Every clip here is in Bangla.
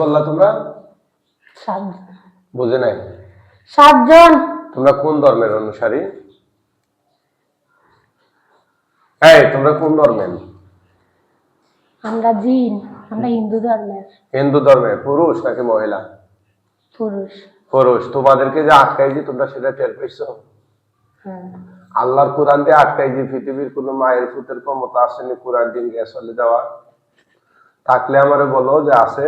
বললা তোমরা? বুঝে নাই? সাতজন। তোমরা কোন ধর্মের অনুসারী? এই তোমরা কোন ধর্মের? আমরা জিন আমরা হিন্দু ধর্মের। হিন্দু ধর্মের? পুরুষ নাকি মহিলা? পুরুষ। পুরুষ। তোমাদেরকে যে আটকাই যে তোমরা সেটা টের পেয়েছ হ্যাঁ। আল্লাহর কোরআন দিয়ে আটকাই যে পৃথিবীর কোনো মায়ের ফুতের ক্ষমতা আসেনি কোরআন দিন গিয়ে চলে যাওয়া থাকলে আমারে বলো যে আছে।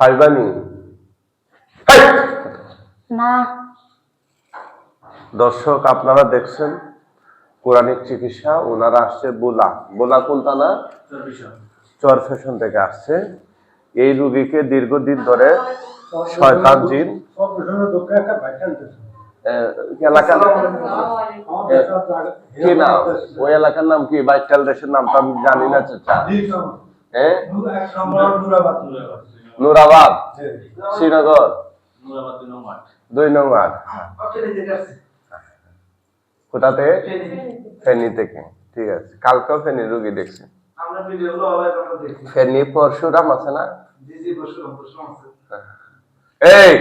পাইবানি এই! না। দর্শক আপনারা দেখছেন কোরআনিক চিকিৎসা। ওনারা আসছে বোলা। বোলা কোনটা না? চর ফ্যাশন থেকে আসছে। এই রুগীকে দীর্ঘদিন ধরে শয়তান জিন এলাকার কি নাম? ওই এলাকার নাম কি? বাইকাল দেশের নাম তো আমি জানি না চাচা। হ্যাঁ নুরাবাদ। শ্রীনগর। দুই নম্বর। কোথাতে? ফেনী থেকে। ঠিক আছে। কালকেও ফেনী রুগী দেখছি। ফেনী পরশুরাম আছে না? জি জি বসুন বসুন আছে। এই!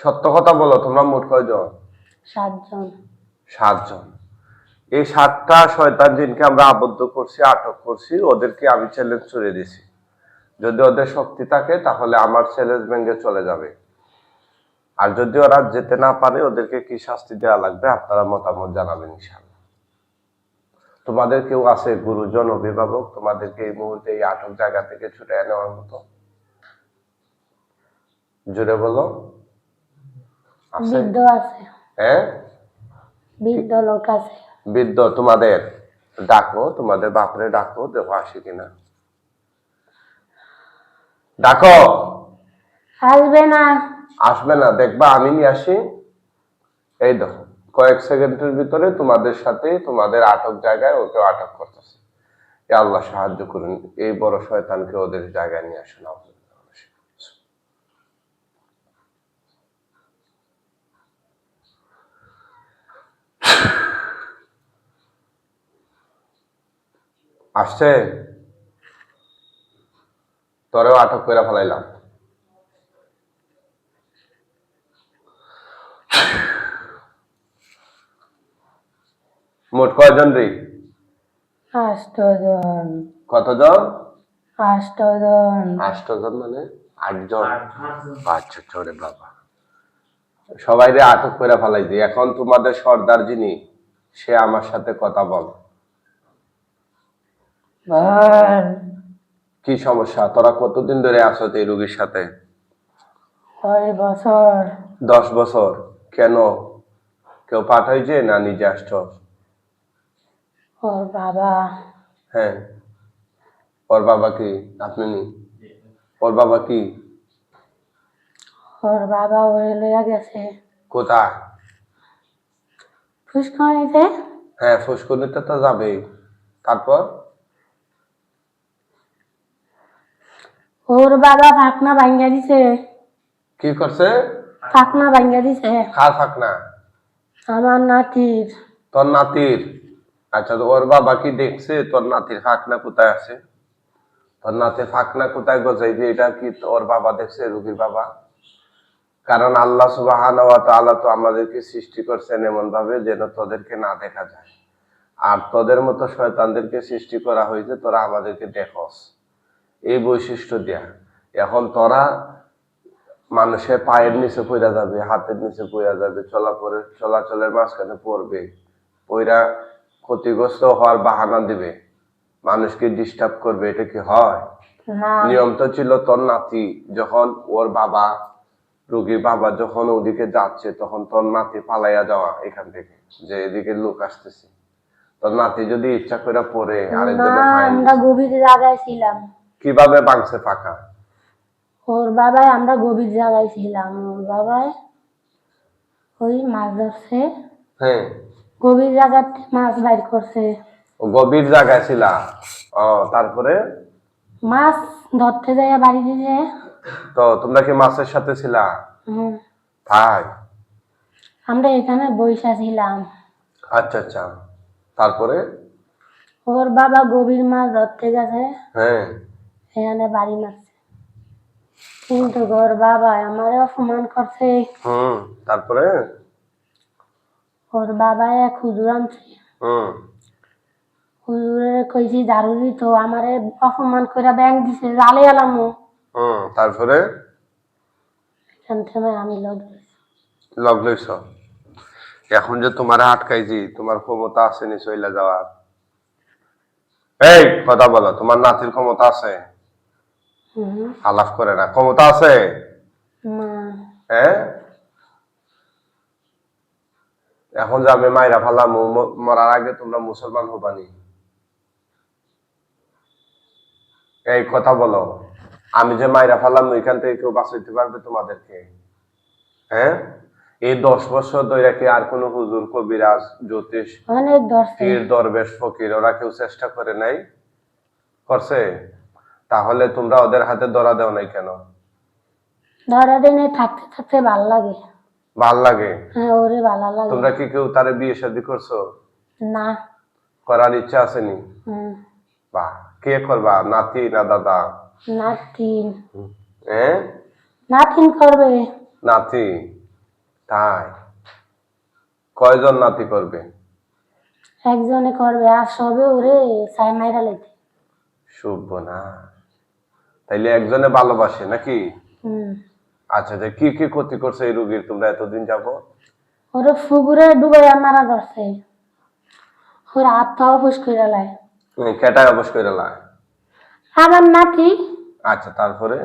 সত্য কথা বলো তোমরা মোট কয়জন? সাতজন। সাতজন। এই সাতটা শয়তান জিনকে আমরা আবদ্ধ করছি আটক করছি ওদেরকে আমি চ্যালেঞ্জ ছুড়ে দিছি। যদি ওদের শক্তি থাকে তাহলে আমার চ্যালেঞ্জ ভেঙে চলে যাবে। আর যদি ওরা যেতে না পারে ওদেরকে কি শাস্তি দেওয়া লাগবে? আপনারা মতামত জানাবেন ইনশাল্লাহ তোমাদের কেউ আছে গুরুজন অভিভাবক? তোমাদেরকে এই মুহূর্তে এই আটক জায়গা থেকে ছুটে নেওয়ার মতো? জুড়ে বলো। আছে? হ্যাঁ? লোক আছে। বৃদ্ধ তোমাদের ডাকো তোমাদের বাপরে ডাকো দেখো আসে কিনা। ডাকো। আসবে না। আসবে না দেখবা আমি নিয়ে আসি। এই দেখো কয়েক সেকেন্ডের ভিতরে তোমাদের সাথে তোমাদের আটক জায়গায় ওকে আটক করতেছে। আল্লাহ সাহায্য করুন এই বড় শয়তানকে ওদের জায়গায় নিয়ে আসুন। আসছে? তোরেও আটক করে ফেলাইলাম। মোট কয়জন রে? আষ্টজন কতজন? আষ্টজন আষ্টজন মানে আটজন? আচ্ছা চরে বাবা। সবাই রে আটক করে ফেলাইছি এখন তোমাদের সর্দার যিনি সে আমার সাথে কথা বল বল। কি সমস্যা? তোরা কতদিন ধরে আছো এই রুগীর সাথে? ছয় বছর। দশ বছর? কেন? কেউ পাঠাইছে না নিজে আসছ? ওর বাবা। হ্যাঁ। ওর বাবা কি? আপনি? ওর বাবা কি? ওর বাবা ওরে লইয়া গেছে। কোথায়? ফুসকানিতে। হ্যাঁ ফুসকুনিতে তো যাবেই। তারপর? ওর বাবা ফাঁকনা ভাঙ্গা দিছে। কি করছে? ফাঁকনা ভাঙ্গা দিছে। কার ফাঁকনা? আমার নাতির। তোর নাতির? আচ্ছা তো ওর বাবা কি দেখছে? তোর নাতির ফাঁকনা কোথায় আছে? তোর নাতির ফাঁকনা কোথায় গজাই যে এটা কি ওর বাবা দেখছে রুগীর বাবা? কারণ আল্লাহ সুবাহান তাআলা তো আমাদেরকে সৃষ্টি করছেন এমন ভাবে যেন তোদেরকে না দেখা যায়। আর তোদের মতো শয়তানদেরকে সৃষ্টি করা হয়েছে তোরা আমাদেরকে দেখস। এই বৈশিষ্ট্য দেয়া। এখন তোরা মানুষের পায়ের নিচে পড়া যাবে হাতের নিচে পড়া যাবে চলাপরে চলাচলের মাঝখানে পড়বে। পইরা ক্ষতিগ্রস্ত হওয়ার বাহানা দিবে। মানুষকে ডিস্টার্ব করবে এটা কি হয়? নিয়ম তো ছিল তোর নাতি যখন ওর বাবা রুগীর বাবা যখন ওদিকে যাচ্ছে তখন তোর নাতি পালাইয়া যাওয়া এখান থেকে যে এদিকে লোক আসতেছে। তোর নাতি যদি ইচ্ছা করে পড়ে না আরেকজনের আমরা গভীর জায়গায় ছিলাম। কীভাবে বাংছে ফাঁকা? ওর বাবাই আমরা গভীর জায়গায় ছিলাম। ওর বাবাই ওই মাছ ধরছে। হ্যাঁ। গভীর জায়গাতে মাছ বাইর করছে। ও গভীর জায়গায় ছিল? ও তারপরে? মাছ ধরতে যায় বাড়ি দিয়ে তো তোমরা কি মাছের সাথে ছিলা? হুম, তাই? আমরা এখানে বৈশা ছিলাম। আচ্ছা আচ্ছা। তারপরে? ওর বাবা গভীর মাছ ধরতে গেছে। হ্যাঁ। এখানে বাড়ি মারছে। কিন্তু ওর বাবা আমার অপমান করছে। হুম তারপরে? ওর বাবা এক হুজুর আনছে। হুম। হুজুরে কইছি জারুরি তো আমারে অপমান করে ব্যাংক দিছে জালে এলামো হুম তারপরে? এখান থেকে আমি লোক লগ লইছ? এখন যে তোমার আটকাইছি তোমার ক্ষমতা আছে নি চইলা যাওয়ার? এই কথা বলো তোমার নাতির ক্ষমতা আছে? আলাপ করে না। ক্ষমতা আছে? হ্যাঁ? এখন যে আমি মাইরা ফালাম মরার আগে তোমরা মুসলমান হবানি এই কথা বলো। আমি যে মাইরা ফালাম ওইখান থেকে কেউ বাঁচাইতে পারবে তোমাদেরকে। হ্যাঁ? এই দশ বছর ধরে কি আর কোনো হুজুর কবিরাজ জ্যোতিষ পীর দরবেশ ফকির ওরা কেউ চেষ্টা করে নাই? করছে? তাহলে তোমরা ওদের হাতে ধরা দেও নাই কেন? ধরা দিনে থাকতে থাকতে ভালো লাগে। ভালো লাগে? হ্যাঁ ওরে ভালো লাগে। তোমরা কি কেউ তারে বিয়ে শাদী করছ? না। করার ইচ্ছা আসেনি বাহ কে করবা নাতি না দাদা? নাতিন হ্যাঁ নাতিন করবে। নাতি? তাই। কয়জন নাতি করবে? একজনে করবে আর সবে ওরে সাই মাইরা লাইতে। শুভ না। তাইলে একজনে ভালোবাসে নাকি? আচ্ছা আচ্ছা কি কি ক্ষতি করছে এই রোগীর? তোমরা এতদিন যাব ওরে ফুগুরে ডুবে মারা ধরছে ওর আত্মাও ফুস করে লাই কেটায় অবশ করে লা আমার নাতি। আচ্ছা তারপরে?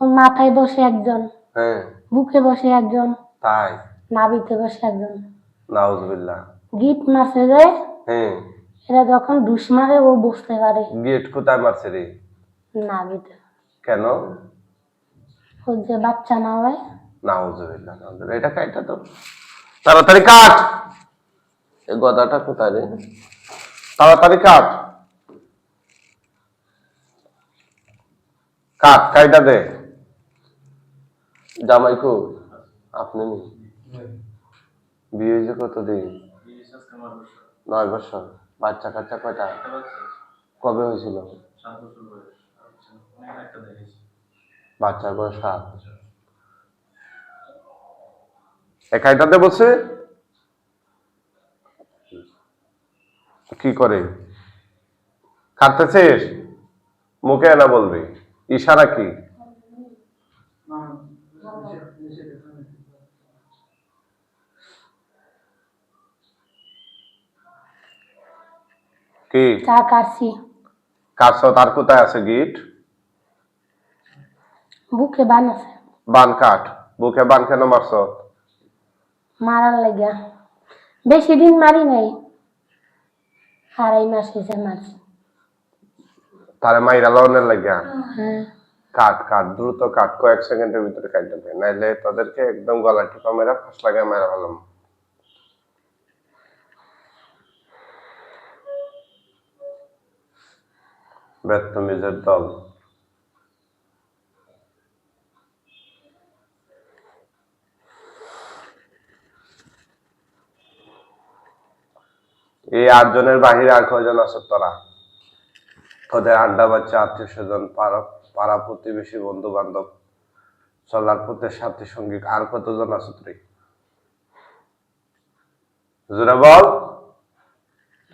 ওর মাথায় বসে একজন। হ্যাঁ। বুকে বসে একজন। তাই? নাবিতে বসে একজন। নাউজবিল্লাহ। গিট মারছে যায় হ্যাঁ। এরা যখন ডুস মারে ও বসতে পারে। গেট কোথায় মারছে রে? নাবিতে কেন? যে বাচ্চা না হয়। নাউজবিল্লাহ নাউজবিল্লাহ এটা কাইটা তো তাড়াতাড়ি কাট! এই গদাটা কোথায় রে? তাড়াতাড়ি কাট! কাট কাইটা দে। জামাইকু আপনি নি বিয়ে হয়েছে কতদিন? নয় বছর। বাচ্চা কাচ্চা কয়টা? কবে হয়েছিল? বাচ্চার বয়স সাত একাইটাতে বসে কি করে? কাটতেছিস মুখে না বলবি। ইশারা কি? কি? চা তার কোথায় আছে গিট? বুকে বান আছে। বান কাট বুকে বান কেন মারছ? মারার লাগিয়া। বেশি দিন মারি নাই। আড়াই মাস হয়েছে মারছি। তারে মাইরা লওনের লাগিয়া। হ্যাঁ। কাট কাট দ্রুত কাট কয়েক সেকেন্ডের ভিতরে কাটতে দে নাইলে তাদেরকে একদম গলা টিপা মেরা ফাঁস লাগায় মেরা ফেলাম। বেত্তমিজের দল। এই আটজনের বাহিরে আর কয়জন আছে তোরা? তোদের আড্ডা বাচ্চা আত্মীয় স্বজন পাড়া পাড়া প্রতিবেশী বন্ধু বান্ধব চলার পথে সাথী সঙ্গী আর কতজন আছে তুই জোরে বল।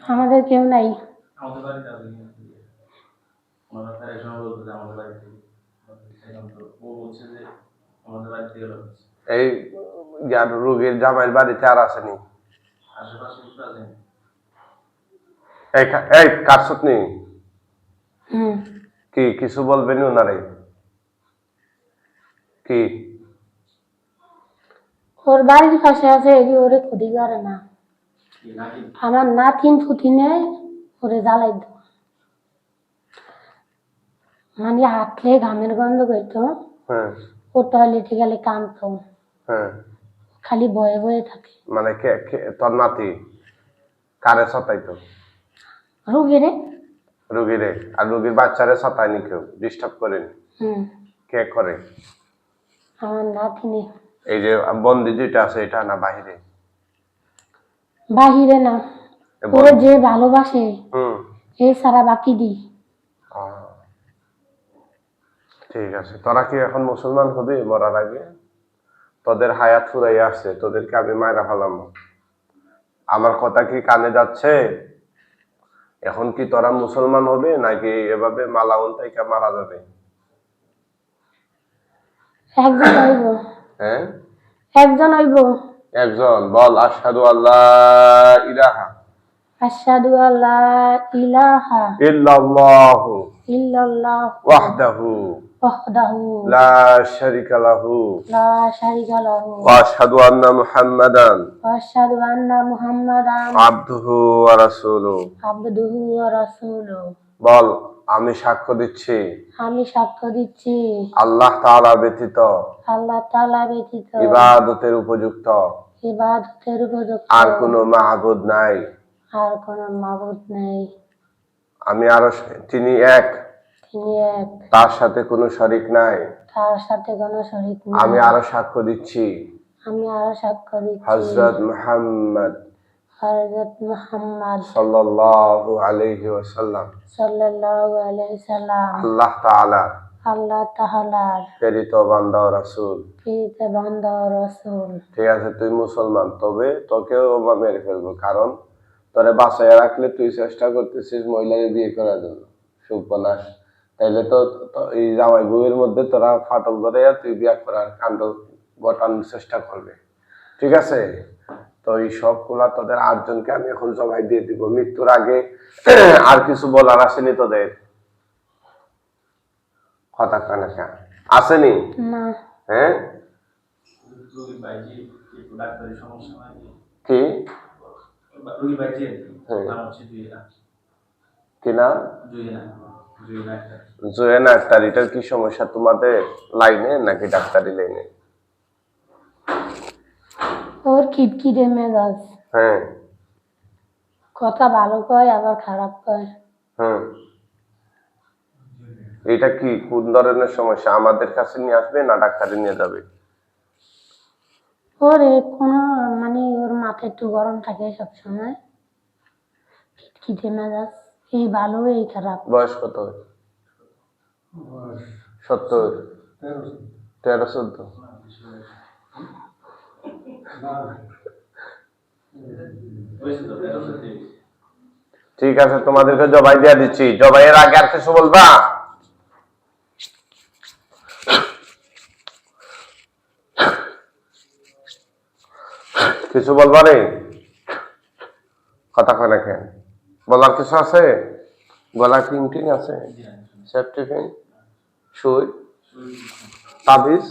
আমাদের কেউ নাই। এই রোগীর জামাইয়ের বাড়িতে আর আসেনি? আশেপাশে এই এই কারসত কি কিছু বলবেন ওনারে কি? ওর বাড়ির পাশে আছে এটি ওরে ক্ষতি করে না। আমার নাতিন ফুতিনে ওরে জ্বালাই দেব। মানে হাঁটলে ঘামের গন্ধ করতো। হ্যাঁ। ও টয়লেটে গেলে কাঁদতো। হ্যাঁ। খালি বয়ে বয়ে থাকে। মানে তোর নাতি? কারে সতাইতো রুগীরে? রুগীরে। আর রুগীর বাচ্চারে কেউ ডিস্টার্ব করেনি। কে করে? আমার নাতিনে। এই যে বন্দি যেটা আছে এটা না বাহিরে? বাহিরে না। বন্দি- যে ভালোবাসে হুম। এছাড়া বাকি আহ, ঠিক আছে। তোরা কি এখন মুসলমান হবি মরার আগে? তোদের হায়াত ফুরাই আসছে তোদেরকে আমি মায়েরা ফেলাম। আমার কথা কি কানে যাচ্ছে? এখন কি তোরা মুসলমান হবে নাকি এভাবে মালাউন থেকে মারা যাবে? একজন হইব। হ্যাঁ? একজন হইব। একজন। বল আশহাদু আল্লাহ ইলাহা। আশহাদু আল্লাহ ইলাহা। ইল্লাল্লাহু। ইল্লাল্লাহু। ওয়াহদাহু। বল আমি সাক্ষ্য দিচ্ছি। আমি সাক্ষ্য দিচ্ছি। আল্লাহ তাআলা ব্যতীত আল্লাহ তাআলা ব্যতীত ইবাদতের উপযুক্ত। ইবাদতের উপযুক্ত। আর কোনো মাহবুদ নাই। আর কোনো মাবুদ নাই। আমি আরও তিনি এক। এক তার সাথে কোনো শরিক নাই। তার সাথে কোনো শরীক নেই। আমি আরও সাক্ষ্য দিচ্ছি। আমি আরও সাক্ষ্য দিচ্ছি। হযরত মুহাম্মদ হযরত মুহাম্মদ সাল্লাল্লাহু আলাইহি ওয়াসাল্লাম। সাল্লাল্লাহু আলাইহি সাল্লাম। আল্লাহ তাআলা। আল্লাহ তাআলার। প্রেরিত বান্দা ও রাসূল। প্রীত বান্দা ও রাসূল। ঠিক আছে তুই মুসলমান তবে তোকেও আমরা মেরে ফেলব কারণ তোরে বাঁচাইয়া রাখলে তুই চেষ্টা করতেছিস মহিলাকে বিয়ে করার জন্য। সুপনাশ। তাইলে তো এই জামাই বউয়ের মধ্যে তোরা ফাটল ধরে তুই বিয়ে করার কাণ্ড ঘটানোর চেষ্টা করবে। ঠিক আছে? তো এই সবগুলা তোদের আটজনকে আমি এখন জবাই দিয়ে দিব। মৃত্যুর আগে আর কিছু বলার আসেনি তোদের? কথা কানে? আসেনি? হ্যাঁ? সমস্যা হয়। কি কি হ্যাঁ। জুয়েনা আক্তার এটার কি সমস্যা? তোমাদের লাইনে নাকি ডাক্তারি লাইনে? ওর মেজাজ। হ্যাঁ। কথা ভালো কয় আবার খারাপ কয়। হুম এটা কি কোন ধরনের সমস্যা? আমাদের কাছে নিয়ে আসবে না ডাক্তারে নিয়ে যাবে? ওর কোনো মানে ওর মাথা একটু গরম থাকে সবসময়। খিটখিটে মেজাজ। এই ভালো এই খারাপ। বয়স কত? সত্তর। তেরো চোদ্দ। ঠিক আছে তোমাদেরকে জবাই দিয়ে দিচ্ছি। জবাইয়ের আগে আর কিছু বলবা? কিছু বলবা রে? কথা কয় না কেন? বলার কিছু আছে? গলা ক্রিম টিং আছে? সেফটি পিন সুই? তাবিজ?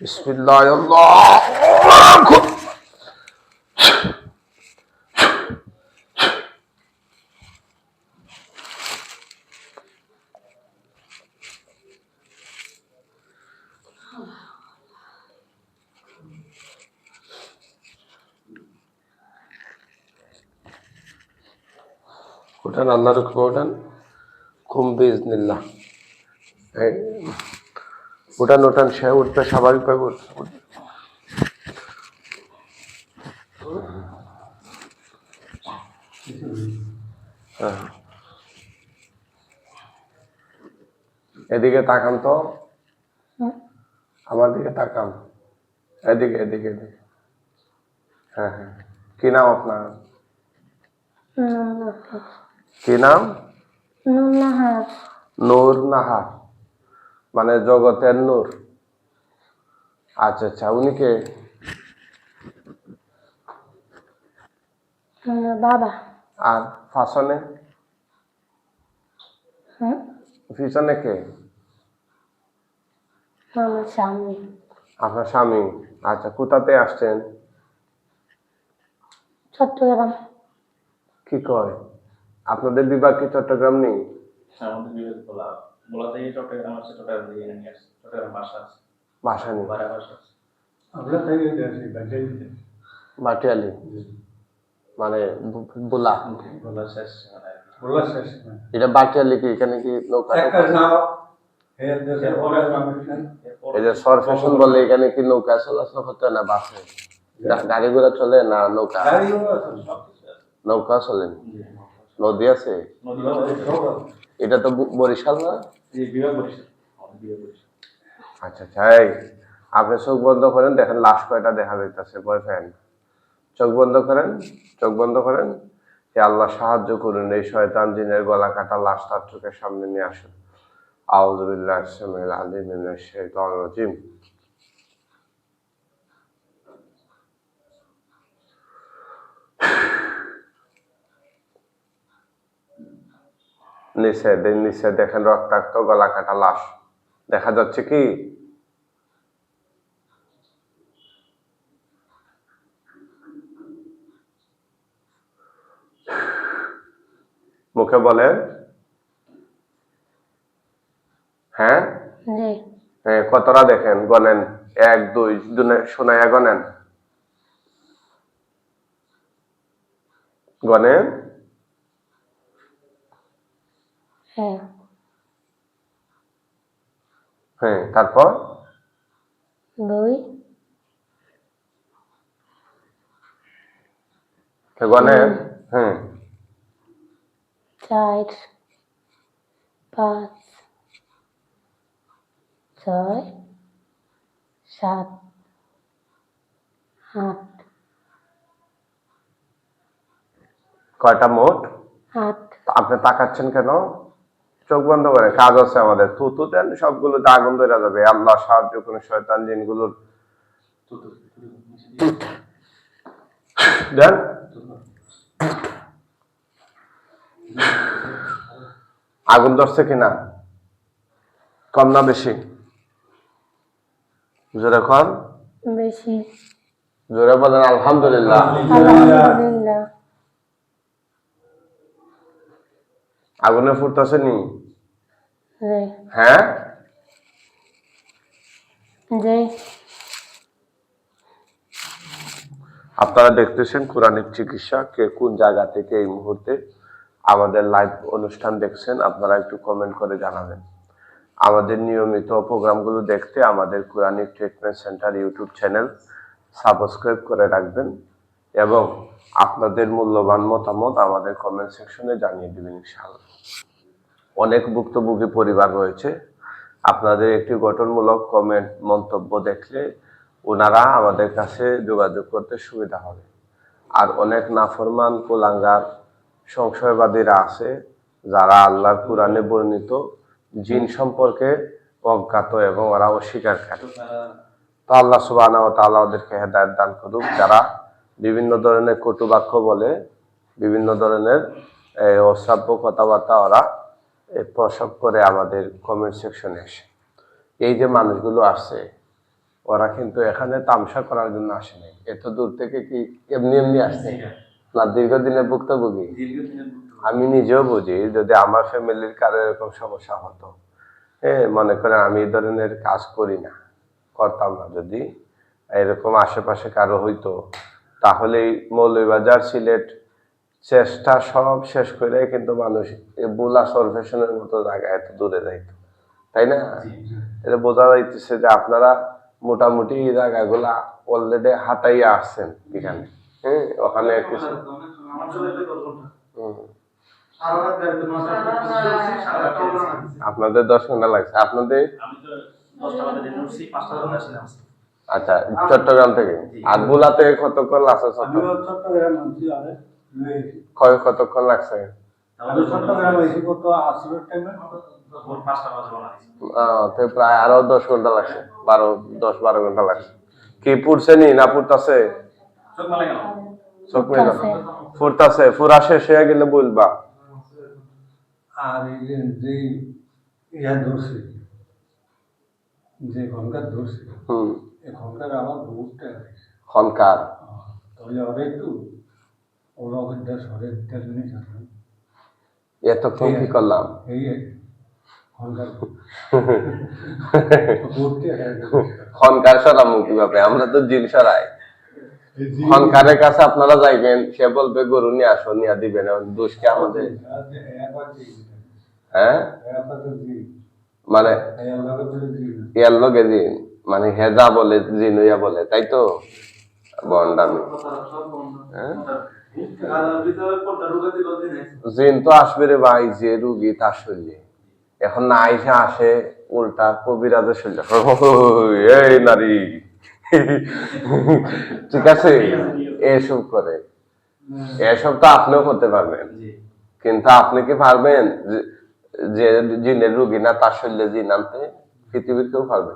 বিসমিল্লাহ আল্লাহ উঠান আল্লাহর হুকুমে উঠান উঠান সে উঠবে স্বাভাবিকভাবে উঠবে। হ্যাঁ। এদিকে তাকান তো। আমার দিকে তাকান। এদিকে এদিকে এদিকে। হ্যাঁ হ্যাঁ। কি নাম আপনার? কি নাম? নূর নাহার। মানে জগতের নূর। আচ্ছা আচ্ছা উনি কে? বাবা। আর ফাসনে পিছনে কে? আমার স্বামী। আপনার স্বামী। আচ্ছা কোথাতে আসছেন? চট্টগ্রাম। কি কয়? আপনাদের বিভাগ কি চট্টগ্রাম নেই? আমাদের বিবেক বলা বলা থেকে চট্টগ্রাম আছে চট্টগ্রাম থেকে নিয়ে আসছে চট্টগ্রাম ভাষা আছে। বাসা নেই ভাষা আছে। আমরা তাই আছি বাজাই বাটিয়ালি মানে বুলা শেষ মানে শেষ এটা বাটিয়ালি কি এখানে কি নৌকা? নাও। বলে সর ফ্যাশন এখানে কি নৌকা চলাচল হতো না বাসে? গা- গাড়ি ঘোড়া চলে না নৌকা? নৌকা চলে জি। নদী আছে। এটা তো বরিশাল না? আচ্ছা আচ্ছা আপনি চোখ বন্ধ করেন দেখেন লাশ কয়টা দেখা যাইতেছে বয়ফ্রেন্ড চোখ বন্ধ করেন চোখ বন্ধ করেন যে আল্লাহ সাহায্য করুন এই শয়তান জিনের গলা কাটা লাশ তার চোখের সামনে নিয়ে আসুন। আউযুবিল্লাহ সামিল আলিম রাজিম। নিচে নিচে দেখেন রক্তাক্ত গলা কাটা লাশ। দেখা যাচ্ছে কি? মুখে বলেন। হ্যাঁ? হ্যাঁ কতটা দেখেন? গনেন এক দুই দুনে শোনায়া গনেন গনেন হ্যাঁ। হ্যাঁ তারপর? দুই গনেন হ্যাঁ। চার পাঁচ ছয় সাত আট। কয়টা মোট? আট। আপনি তাকাচ্ছেন কেন? চোখ বন্ধ করে কাজ আছে আমাদের। তু তু দেন সবগুলো আগুন ধরে যাবে। আল্লাহ সাহায্য করে শয়তান জিনগুলোর। দেন। আগুন ধরছে কিনা? কম না বেশি? জোরে কর বেশি। জোরে বলেন আলহামদুলিল্লাহ। আগুনে ফুটতেছে নি? হ্যাঁ? আপনারা দেখতেছেন কোরআনিক চিকিৎসা কে কোন জায়গা থেকে এই মুহূর্তে আমাদের লাইভ অনুষ্ঠান দেখছেন আপনারা একটু কমেন্ট করে জানাবেন। আমাদের নিয়মিত প্রোগ্রামগুলো দেখতে আমাদের Quranic treatment center YouTube channel subscribe করে রাখবেন এবং আপনাদের মূল্যবান মতামত আমাদের কমেন্ট সেকশনে জানিয়ে দেবেন ইনশাআল্লাহ। অনেক ভুক্তভোগী পরিবার রয়েছে। আপনাদের একটি গঠনমূলক কমেন্ট মন্তব্য দেখলে ওনারা আমাদের কাছে যোগাযোগ করতে সুবিধা হবে। আর অনেক নাফরমান কুলাঙ্গার, সংশয়বাদীরা আছে, যারা আল্লাহর কোরআনে বর্ণিত জিন সম্পর্কে অজ্ঞাত এবং ওরা অস্বীকারী তো আল্লাহ সুবাহ তাআলা ওদেরকে হেদায়ত দান করুক। যারা বিভিন্ন ধরনের কটু বাক্য বলে, বিভিন্ন ধরনের অশ্রাব্য কথাবার্তা ওরা প্রসব করে আমাদের কমেন্ট সেকশনে এসে এই যে মানুষগুলো আসছে ওরা কিন্তু এখানে তামসা করার জন্য আসেনি এত দূর থেকে কি এমনি এমনি আসছে? না। দীর্ঘদিনের ভুক্তভোগী। আমি নিজেও বুঝি যদি আমার ফ্যামিলির কারও এরকম সমস্যা হতো। হ্যাঁ মনে করেন আমি এই ধরনের কাজ করি না করতাম না। যদি এরকম আশেপাশে কারও হইতো তাহলে মৌলভীবাজার সিলেট চেষ্টা সব শেষ করে কিন্তু মানুষ এই বুলা সরফেশনের মতো জায়গায় এত দূরে যাইতো। তাই না? এটা বোঝা যাইতেছে যে আপনারা মোটামুটি এই জায়গাগুলা অলরেডি হাঁটাইয়া আসছেন এখানে। হ্যাঁ ওখানে কিছু আছি। আপনাদের দশ ঘণ্টা লাগছে। আপনাদের। আচ্ছা চট্টগ্রাম থেকে। আর বুলাতে কতক্ষণ লাগছে চট্টগ্রাম? কতক্ষণ লাগছে? প্রায় আরও দশ ঘণ্টা লাগছে বারো দশ বারো ঘণ্টা লাগছে। কি পুড়ছে নি? না পুড়তাছে? চোখ মেলে। ফুরতাছে ফুরা শেষ হয়ে গেলে বলবা। আর যে ইয়া ধরছে যে ঘণ্টার ধরছে হম। এই ঘণ্টার আমার বহুত টাকা লাগছে খনকার? তাহলে ওরা একটু। এতক্ষণ কি করলাম খনকার সরামু কীভাবে আমরা তো জিন সরাই। খনকারের কাছে আপনারা যাইবেন সে বলবে গরু নিয়ে আসো নিয়ে দিবেন এখন দোষ কি আমাদের? হ্যাঁ? মানে এর লগে জিন। মানে হেজা বলে জিন হইয়া বলে তাই তো? বন্ডামি। হ্যাঁ? জিন তো আসবে রে ভাই যে রুগী তার শরীরে। এখন না আইসা আসে উল্টা কবিরাজের শরীরে। এই নারী। ঠিক আছে? এসব করে। এসব তো আপনিও করতে পারবেন। কিন্তু আপনি কি পারবেন যে- যে জিনের রুগী না তার শরীরে জিন আনতে? পৃথিবীর কেউ পারবে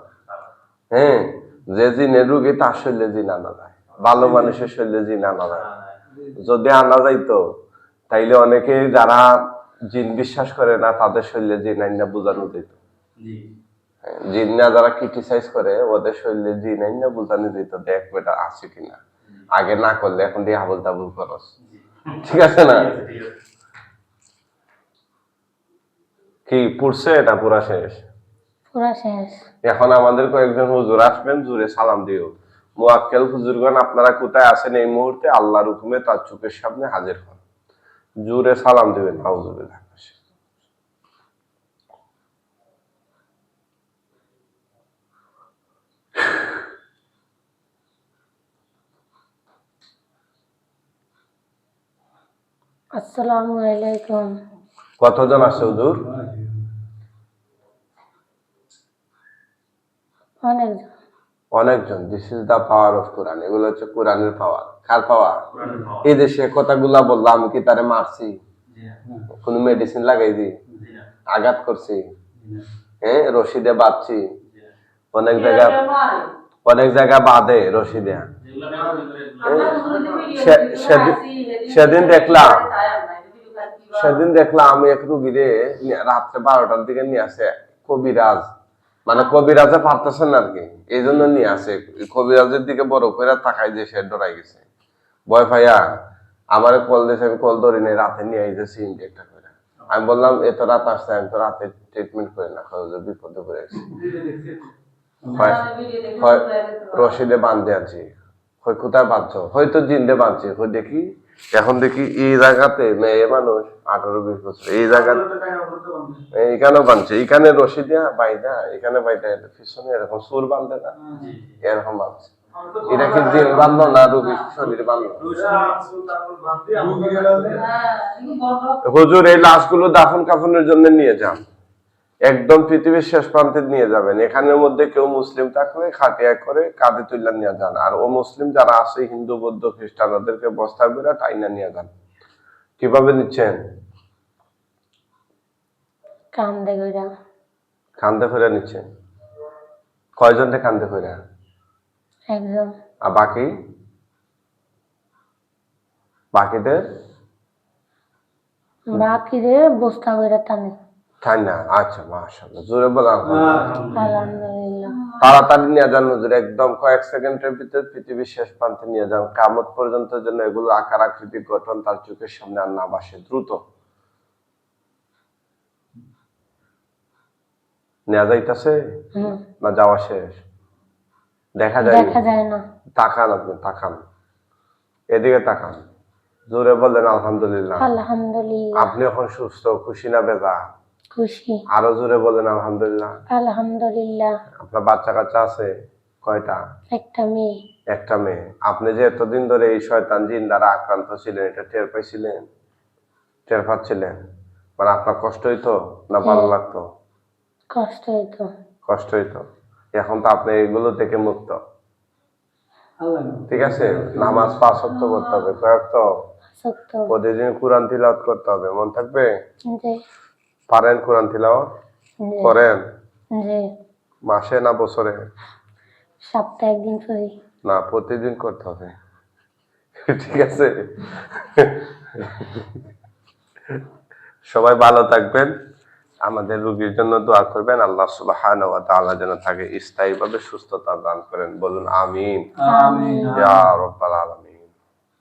হ্যাঁ? যে জিনের রুগী তার শরীরে জিন আনা যায়। ভালো মানুষের শরীরে জিন আনা যায়। যদি আনা যাইতো তাইলে অনেকে যারা জিন বিশ্বাস করে না তাদের শরীরে জিন আইনা বোঝানো যেত। জিন না যারা ক্রিটিসাইজ করে ওদের শরীরে জিন আইনা বোঝানো যেত দেখ বেটা আছে কিনা। আগে না করলে এখন দিয়ে আবুল তাবুল করস ঠিক আছে না? কি পুরছে এটা পুরা শেষ? পুরা শেষ। এখন আমাদের কয়েকজন হুজুর আসবেন জুড়ে সালাম দিও। মুআক্কেল হুজুরগণ আপনারা কোথায় আছেন এই মুহূর্তে? আল্লাহর হুকুমে তার চোখের সামনে হাজির হন। জুড়ে সালাম দিবেন নাউজুবিল্লাহ। আসসালামু আলাইকুম। কতজন আছে হুজুর? অনেকজন। অনেকজন this is the power of Quran এগুলো হচ্ছে কোরআনের পাওয়ার কার পাওয়ার এই দেশে কথাগুলা বললাম আমি কি তারে মারছি? জি না কোনো মেডিসিন লাগাই দি? আঘাত করছি? হ্যাঁ। রশিদে বাঁধছি? অনেক জায়গা অনেক জায়গা বাঁধে রশিদে। সেদিন সেদিন দেখলাম। সেদিন দেখলাম আমি এক রুগীরে রাত্রে বারোটার দিকে নিয়ে আসে কবিরাজ। মানে কবিরাজে পারতেছেন আর কি এই জন্য নিয়ে আসে। কবিরাজের দিকে বড় করে তাকাই যে সে ডরাই গেছে। ভয় পাইয়া আমার কল দিয়েছে, আমি কল ধরি নাই রাতে নিয়ে আইতেছি ইনজেক্টটা করে আমি বললাম, এত রাত আসছে, আমি তো রাতে ট্রিটমেন্ট করি না খরচ বিপদে পড়ে গেছি। হয় হয়, রশিদে বাঁধতে আছি হয় কোথায় বাঁধছো? হয়তো জিন্দে বাঁধছে। হই দেখি? এখন দেখি এই জায়গাতে মেয়ে মানুষ আঠারো বিশ বছর। এই জায়গাতে এইখানেও বাঁধছে এইখানে রশি দেয়া বাইদা এখানে বাইদা পিছনে এরকম সুর বাঁধে না। এরকম বাঁধছে। এটা কি জিন বাঁধলো না রুগীর শরীর বাঁধলো। হুজুর এই লাশগুলো দাফন কাফনের জন্য নিয়ে যান। একদম পৃথিবীর শেষ প্রান্তে নিয়ে যাবেন। এখানের মধ্যে কেউ মুসলিম থাকলে খাটিয়া করে কাঁধে তুলে নিয়ে যান। আর ও মুসলিম যারা আছে হিন্দু বৌদ্ধ খ্রিস্টান ওদেরকে বস্তা করে টাইনা নিয়ে যান। কীভাবে নিচ্ছেন? কান্দে কইরা। কান্দে করে নিচ্ছেন? কয়জনকে কান্দে করে একজন। আর বাকি? বাকিদের? বাকিরে বস্তা কইরা টানে। না আচ্ছা মাশাআল্লাহ জোরে বলা আলহামদুলিল্লাহ। তাড়াতাড়ি নিয়ে যান হুজুর একদম কয়েক সেকেন্ডের ভিতর পৃথিবীর শেষ প্রান্তে নিয়ে যান। কামত পর্যন্ত যেন এগুলো আকার আকৃতি গঠন তার চোখের সামনে আর না বাসে দ্রুত। নেওয়া যাইতাছে? না যাওয়া শেষ? দেখা যায় দেখা যায় না। তাকান আপনি তাকান। এদিকে তাকান। জোরে বললেন আলহামদুলিল্লাহ। আলহামদুলিল্লাহ। আপনি এখন সুস্থ খুশি না বেজা? খুশি। আরও জোরে বলেন আলহামদুলিল্লাহ। আলহামদুলিল্লাহ। আপনার বাচ্চা কাচ্চা আছে? কয়টা? একটা মেয়ে। একটা মেয়ে। আপনি যে এতদিন ধরে এই শয়তান জিন দ্বারা আক্রান্ত ছিলেন এটা টের পাইছিলেন? টের পাচ্ছিলেন? মানে আপনার কষ্ট হইতো না ভালো লাগতো? কষ্ট হইতো কষ্ট হইতো এখন তো আপনি এগুলো থেকে মুক্ত। ঠিক আছে? নামাজ পাঁচ সপ্ত করতে হবে কয়েক তো। প্রতিদিন কোরআন তিলাওয়াত করতে হবে। মন থাকবে? পারেন কোরআন তিলাওয়াত? করেন? যে মাসে না বছরে? সপ্তাহে একদিন করি। না প্রতিদিন করতে হবে। ঠিক আছে? সবাই ভালো থাকবেন। আমাদের রোগীর জন্য দোয়া করবেন। আল্লাহ সুবহানাহু ওয়া তাআলা যেন তাকে স্থায়ীভাবে সুস্থতা দান করেন। বলুন আমিন। আমিন। ইয়া রাব্বাল আলামিন।